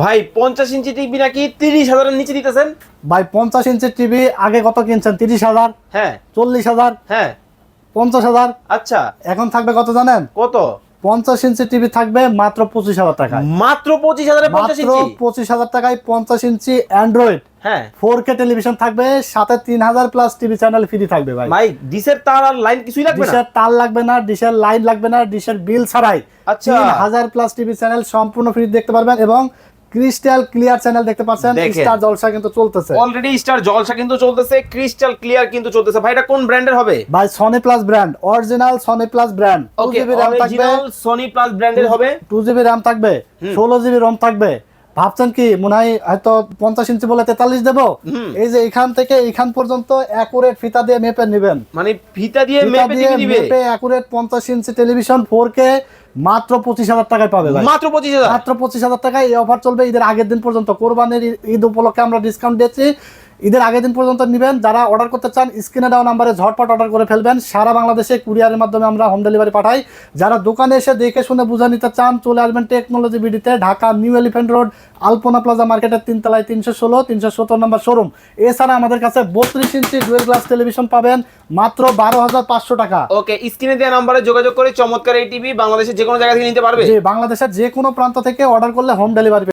ভাই পঞ্চাশ inch TV নাকি তিরিশ হাজারের নিচে দিতেছেন? ভাই পঞ্চাশ ইঞ্চির টিভি আগে কত কিনছেন? তিরিশ হাজার? হ্যাঁ। চল্লিশ হাজার? হ্যাঁ। পঞ্চাশ হাজার? আচ্ছা। এখন থাকবে কত জানেন? কত? পঞ্চাশ ইঞ্চি টিভি থাকবে মাত্র পঁচিশ হাজার টাকায়। মাত্র পঁচিশ হাজারে মাত্র পঁচিশ হাজার টাকায় পঞ্চাশ ইঞ্চি অ্যান্ড্রয়েড হ্যাঁ। ফোর কে টেলিভিশন থাকবে সাথে তিন হাজার প্লাস টিভি চ্যানেল ফ্রি থাকবে ভাই। ভাই ডিসের তার আর লাইন কিছুই লাগবে না? ডিশের তার লাগবে না ডিশের লাইন লাগবে না ডিশের বিল ছাড়াই আচ্ছা। হাজার প্লাস টিভি চ্যানেল সম্পূর্ণ ফ্রি দেখতে পারবেন এবং ক্রিস্টাল ক্লিয়ার চ্যানেল দেখতে পাচ্ছেন স্টার জলসা কিন্তু চলতেছে। অলরেডি স্টার জলসা কিন্তু চলতেছে ক্রিস্টাল ক্লিয়ার কিন্তু চলতেছে। ভাই এটা কোন ব্র্যান্ডের হবে? ভাই Sony plus brand original Sony plus brand okay থাকবে। অরিজিনাল সনি প্লাস ব্র্যান্ডের হবে। টু জিবি র্যাম থাকবে ষোলো জিবি রম থাকবে। ভাবছেন কি মনে হয় হয়তো পঞ্চাশ ইঞ্চি বলে তেতাল্লিশ দেবো? এই যে এখান থেকে এখান পর্যন্ত অ্যাকুরেট ফিতা দিয়ে মেপে নেবেন। মানে ফিতা দিয়ে মেপে অ্যাকুরেট পঞ্চাশ ইঞ্চি টেলিভিশন ফোর কে মাত্র পঁচিশ হাজার টাকায় পাবে মাত্র পঁচিশ হাজার? মাত্র পঁচিশ হাজার টাকায় এই অফার চলবে ঈদের আগের দিন পর্যন্ত। কোরবানির ঈদ- ঈদ উপলক্ষে আমরা ডিসকাউন্ট দিয়েছি। ঈদের আগের দিন পর্যন্ত নেবেন। যারা অর্ডার করতে চান স্ক্রিনে দেওয়া নাম্বারে ঝটপট অর্ডার করে ফেলবেন। সারা বাংলাদেশে কুরিয়ারের মাধ্যমে আমরা হোম ডেলিভারি পাঠাই। যারা দোকানে এসে দেখে শুনে বুঝে নিতে চান চলে আসবেন technology বিডিতে Dhaka new elephant road Alpana plaza মার্কেটের তিনতলায় তিনশো ষোলো তিনশো সত্তর নম্বর শোরুম এছাড়া আমাদের কাছে বত্রিশ ইঞ্চি ডুয়েল গ্লাস টেলিভিশন পাবেন মাত্র বারো হাজার পাঁচশো টাকা। ওকে স্ক্রিনে দেওয়া নাম্বারে যোগাযোগ করে চমৎকার এই টিভি বাংলাদেশের যে কোনো জায়গা থেকে নিতে পারবে? বাংলাদেশের যে কোনো প্রান্ত থেকে অর্ডার করলে হোম ডেলিভারি